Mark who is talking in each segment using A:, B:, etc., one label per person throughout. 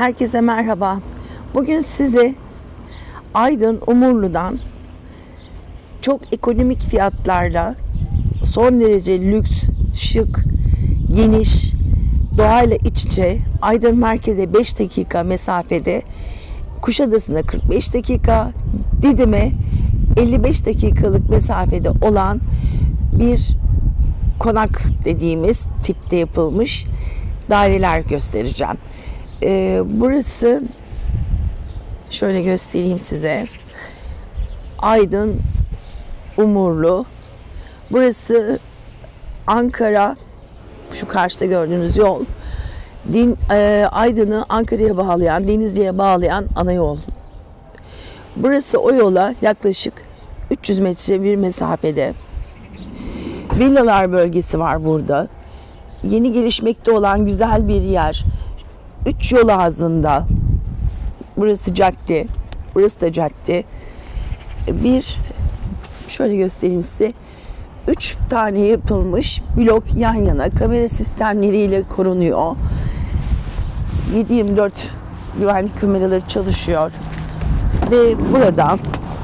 A: Herkese merhaba. Bugün size Aydın Umurlu'dan çok ekonomik fiyatlarla son derece lüks, şık, geniş, doğayla iç içe Aydın merkeze 5 dakika mesafede Kuşadası'na 45 dakika, Didim'e 55 dakikalık mesafede olan bir konak dediğimiz tipte yapılmış daireler göstereceğim. Ee, burası şöyle göstereyim size. Aydın Umurlu. Burası Ankara şu karşıda gördüğünüz yol. Din, e, Aydın'ı Ankara'ya bağlayan, Denizli'ye bağlayan ana yol. Burası o yola yaklaşık 300 metre bir mesafede. Villalar bölgesi var burada. Yeni gelişmekte olan güzel bir yer. Üç yol ağzında. Burası cadde. Burası da cadde. Bir şöyle göstereyim size. Üç tane yapılmış blok yan yana kamera sistemleriyle korunuyor. 7-24 güvenlik kameraları çalışıyor. Ve burada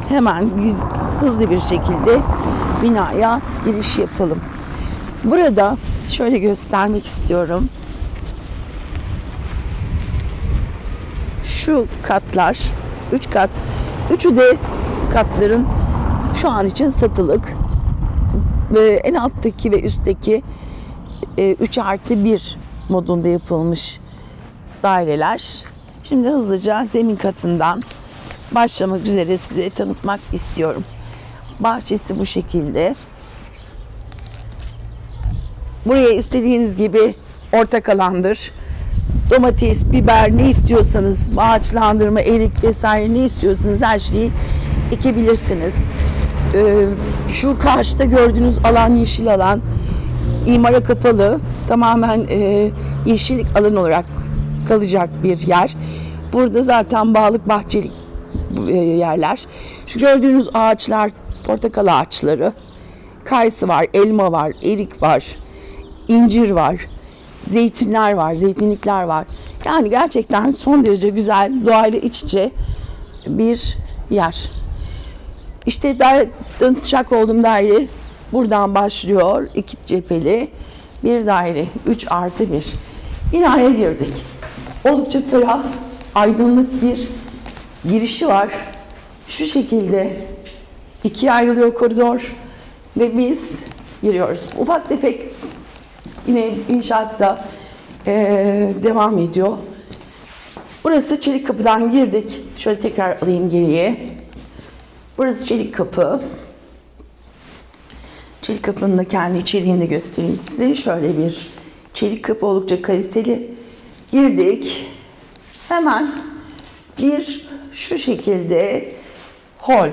A: hemen hızlı bir şekilde binaya giriş yapalım. Burada şöyle göstermek istiyorum. Şu katlar, 3 kat, üçü de katların şu an için satılık. Ve en alttaki ve üstteki 3 artı 1 modunda yapılmış daireler. Şimdi hızlıca zemin katından başlamak üzere size tanıtmak istiyorum. Bahçesi bu şekilde. Buraya istediğiniz gibi ortak alandır. Domates, biber ne istiyorsanız, ağaçlandırma, erik vesaire ne istiyorsanız her şeyi ekebilirsiniz. Ee, şu karşıda gördüğünüz alan yeşil alan. imara kapalı. Tamamen e, yeşillik alan olarak kalacak bir yer. Burada zaten bağlık bahçelik e, yerler. Şu gördüğünüz ağaçlar portakal ağaçları. Kayısı var, elma var, erik var, incir var, zeytinler var, zeytinlikler var. Yani gerçekten son derece güzel, doğayla iç içe bir yer. İşte daha danışacak olduğum daire buradan başlıyor. iki cepheli bir daire. 3 artı 1. Binaya girdik. Oldukça ferah, aydınlık bir girişi var. Şu şekilde ikiye ayrılıyor koridor ve biz giriyoruz. Ufak tefek yine inşaatta eee, devam ediyor. Burası çelik kapıdan girdik. Şöyle tekrar alayım geriye. Burası çelik kapı. Çelik kapının da kendi içeriğini de göstereyim size. Şöyle bir çelik kapı oldukça kaliteli. Girdik. Hemen bir şu şekilde hol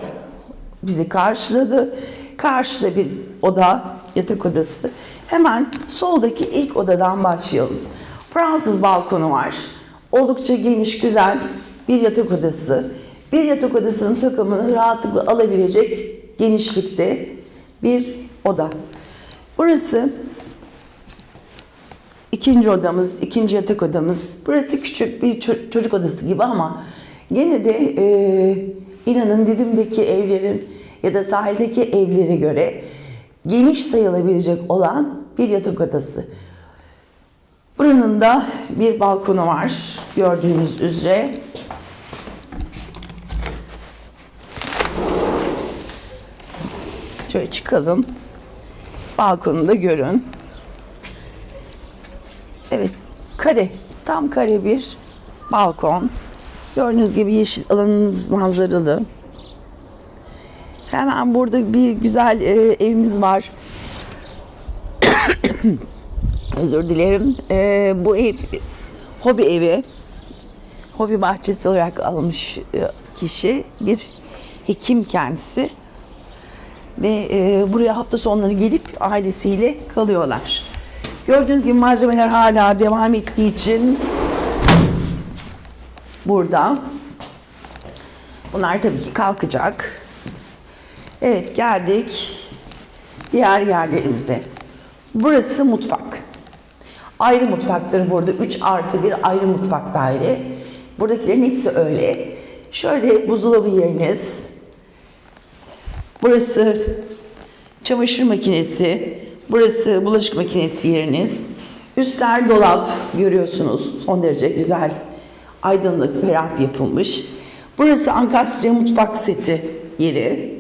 A: bizi karşıladı. Karşıda bir oda, yatak odası. Hemen soldaki ilk odadan başlayalım. Fransız balkonu var. Oldukça geniş, güzel bir yatak odası. Bir yatak odasının takımını rahatlıkla alabilecek genişlikte bir oda. Burası ikinci odamız, ikinci yatak odamız. Burası küçük bir ço- çocuk odası gibi ama gene de e, inanın Didim'deki evlerin ya da sahildeki evlere göre geniş sayılabilecek olan bir yatak odası. Buranın da bir balkonu var gördüğünüz üzere. Şöyle çıkalım. Balkonu da görün. Evet, kare, tam kare bir balkon. Gördüğünüz gibi yeşil alanınız manzaralı. Hemen burada bir güzel e, evimiz var. Özür dilerim. E, bu ev hobi evi. Hobi bahçesi olarak almış e, kişi. Bir hekim kendisi. Ve e, buraya hafta sonları gelip ailesiyle kalıyorlar. Gördüğünüz gibi malzemeler hala devam ettiği için burada. Bunlar tabii ki kalkacak. Evet geldik diğer yerlerimize. Burası mutfak. Ayrı mutfaktır burada. 3 artı bir ayrı mutfak daire. Buradakilerin hepsi öyle. Şöyle buzdolabı yeriniz. Burası çamaşır makinesi. Burası bulaşık makinesi yeriniz. Üstler dolap görüyorsunuz. Son derece güzel, aydınlık, ferah yapılmış. Burası Ankastre mutfak seti yeri.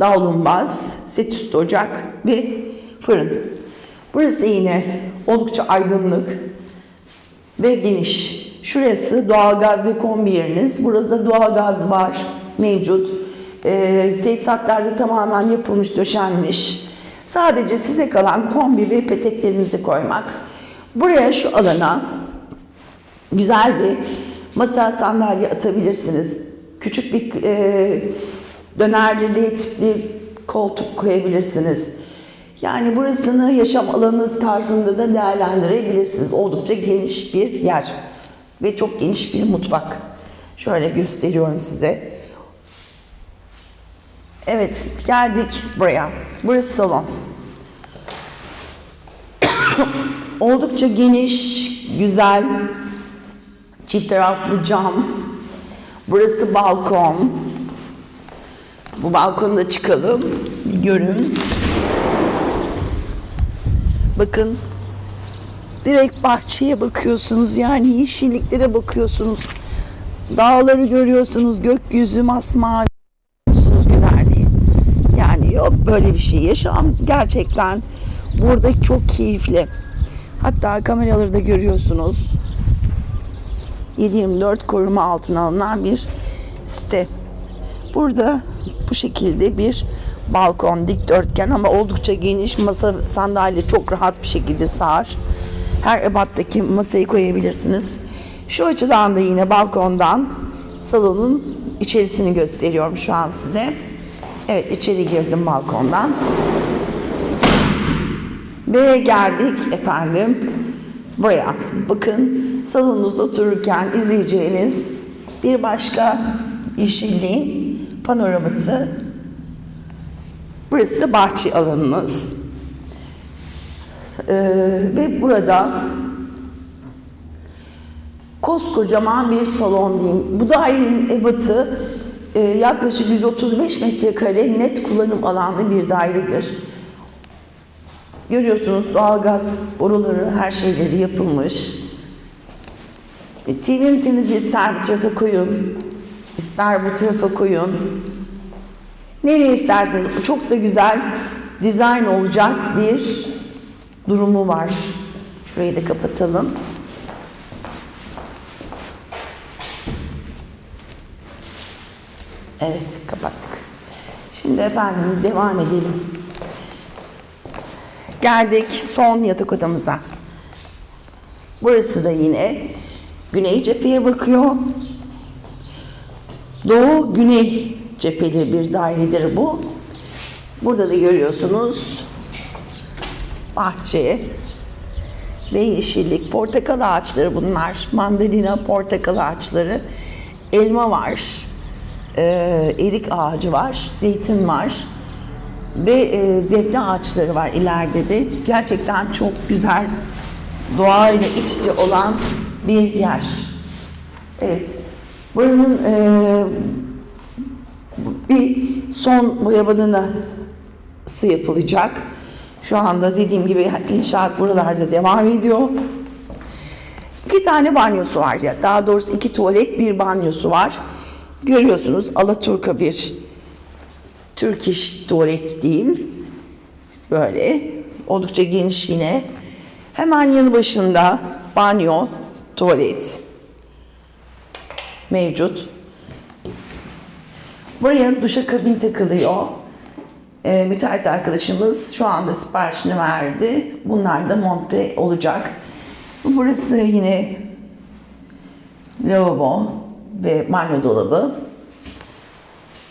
A: Davlumbaz, set üstü ocak ve fırın. Burası yine oldukça aydınlık ve geniş. Şurası doğalgaz ve kombi yeriniz. Burada doğalgaz var mevcut. Ee, tesisatlarda tamamen yapılmış, döşenmiş. Sadece size kalan kombi ve peteklerinizi koymak. Buraya şu alana güzel bir masa sandalye atabilirsiniz. Küçük bir e, dönerli tipli koltuk koyabilirsiniz. Yani burasını yaşam alanı tarzında da değerlendirebilirsiniz. Oldukça geniş bir yer ve çok geniş bir mutfak. Şöyle gösteriyorum size. Evet, geldik buraya. Burası salon. Oldukça geniş, güzel, çift taraflı cam. Burası balkon. Bu balkonda çıkalım. Bir görün. Bakın. Direkt bahçeye bakıyorsunuz. Yani yeşilliklere bakıyorsunuz. Dağları görüyorsunuz. Gökyüzü masmavi. Görüyorsunuz güzelliği. Yani yok böyle bir şey. Yaşam gerçekten burada çok keyifli. Hatta kameraları da görüyorsunuz. 7-24 koruma altına alınan bir site. Burada bu şekilde bir balkon dikdörtgen ama oldukça geniş masa sandalye çok rahat bir şekilde sığar. Her ebattaki masayı koyabilirsiniz. Şu açıdan da yine balkondan salonun içerisini gösteriyorum şu an size. Evet içeri girdim balkondan. Ve geldik efendim buraya. Bakın salonunuzda otururken izleyeceğiniz bir başka yeşilliğin panoraması. Burası da bahçe alanınız. Ee, ve burada koskocaman bir salon diyeyim. Bu dairenin ebatı e, yaklaşık 135 metrekare net kullanım alanlı bir dairedir. Görüyorsunuz doğalgaz boruları her şeyleri yapılmış. E, TV ünitenizi ister bu tarafa koyun, ister bu tarafa koyun. Nereye isterseniz çok da güzel dizayn olacak bir durumu var. Şurayı da kapatalım. Evet kapattık. Şimdi efendim devam edelim. Geldik son yatak odamıza. Burası da yine güney cepheye bakıyor. Doğu güney cepheli bir dairedir bu. Burada da görüyorsunuz bahçe ve yeşillik. Portakal ağaçları bunlar. Mandalina, portakal ağaçları. Elma var. Ee, erik ağacı var. Zeytin var. Ve e, defne ağaçları var ileride de. Gerçekten çok güzel doğayla iç içe olan bir yer. Evet. Buranın e, bir son boya badanası yapılacak. Şu anda dediğim gibi inşaat buralarda devam ediyor. İki tane banyosu var ya. Daha doğrusu iki tuvalet, bir banyosu var. Görüyorsunuz Alaturka bir Türk iş tuvalet diyeyim. Böyle oldukça geniş yine. Hemen yanı başında banyo, tuvalet mevcut. Buraya duşakabin takılıyor. Ee, müteahhit arkadaşımız şu anda siparişini verdi. Bunlar da monte olacak. Burası yine lavabo ve banyo dolabı.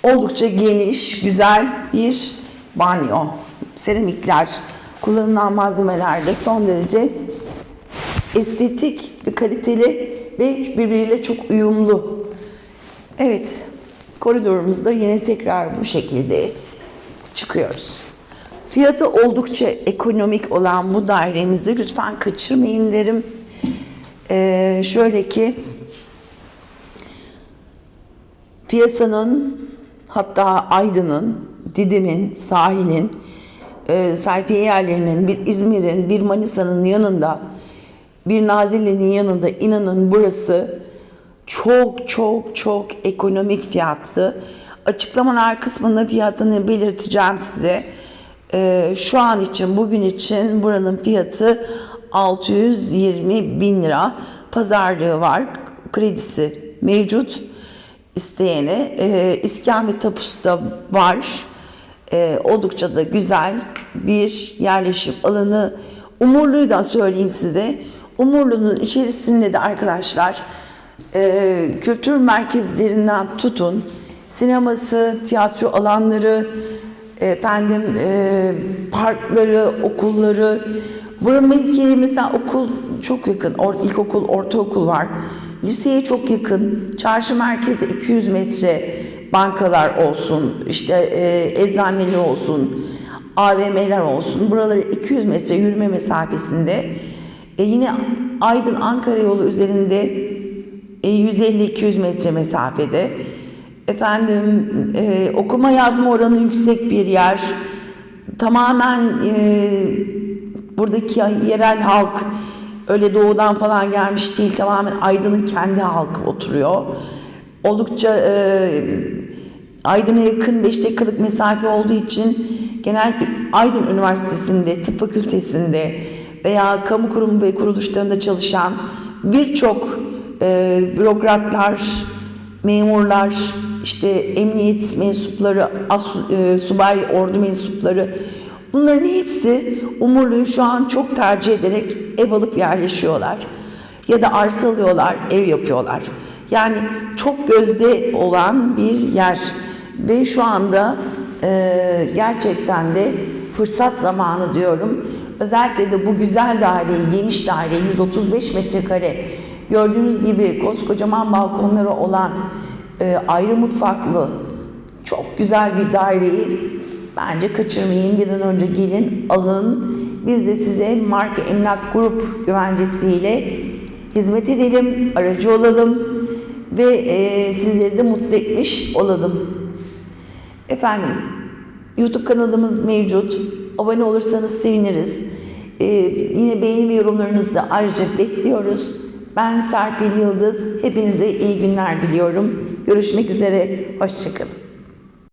A: Oldukça geniş, güzel bir banyo. Seramikler, kullanılan malzemeler de son derece estetik ve kaliteli ve birbiriyle çok uyumlu. Evet, koridorumuzda yine tekrar bu şekilde çıkıyoruz. Fiyatı oldukça ekonomik olan bu dairemizi lütfen kaçırmayın derim. Ee, şöyle ki piyasanın hatta Aydın'ın, Didim'in, sahilin, e, sayfiye yerlerinin, bir İzmir'in, bir Manisa'nın yanında, bir Nazilli'nin yanında inanın burası çok çok çok ekonomik fiyattı. Açıklamalar kısmında fiyatını belirteceğim size. E, şu an için, bugün için buranın fiyatı 620 bin lira. Pazarlığı var, kredisi mevcut isteyene. E, İskambil tapusu da var. E, oldukça da güzel bir yerleşim alanı. Umurlu'yu da söyleyeyim size. Umurlu'nun içerisinde de arkadaşlar e, kültür merkezlerinden tutun, sineması, tiyatro alanları, efendim e, parkları, okulları. Buranın mevkii mesela okul çok yakın, or, ilkokul, ortaokul var. Liseye çok yakın, çarşı merkezi 200 metre bankalar olsun, işte e, eczaneler olsun, AVM'ler olsun. Buraları 200 metre yürüme mesafesinde. E, yine Aydın Ankara yolu üzerinde e, 150-200 metre mesafede. Efendim e, okuma yazma oranı yüksek bir yer. Tamamen e, buradaki yerel halk öyle doğudan falan gelmiş değil. Tamamen Aydın'ın kendi halkı oturuyor. Oldukça e, Aydın'a yakın 5 dakikalık mesafe olduğu için genellikle Aydın Üniversitesi'nde, tıp fakültesinde veya kamu kurum ve kuruluşlarında çalışan birçok e, bürokratlar, memurlar, işte emniyet mensupları, as, e, subay ordu mensupları bunların hepsi Umurlu'yu şu an çok tercih ederek ev alıp yerleşiyorlar. Ya da arsa alıyorlar, ev yapıyorlar. Yani çok gözde olan bir yer ve şu anda e, gerçekten de fırsat zamanı diyorum. Özellikle de bu güzel daireyi, geniş daire 135 metrekare gördüğünüz gibi koskocaman balkonları olan e, ayrı mutfaklı çok güzel bir daireyi bence kaçırmayın. Bir an önce gelin alın. Biz de size marka emlak grup güvencesiyle hizmet edelim, aracı olalım ve e, sizleri de mutlu etmiş olalım. Efendim, YouTube kanalımız mevcut. Abone olursanız seviniriz. Ee, yine beğeni ve yorumlarınızı da ayrıca bekliyoruz. Ben Serpil Yıldız. Hepinize iyi günler diliyorum. Görüşmek üzere. Hoşçakalın.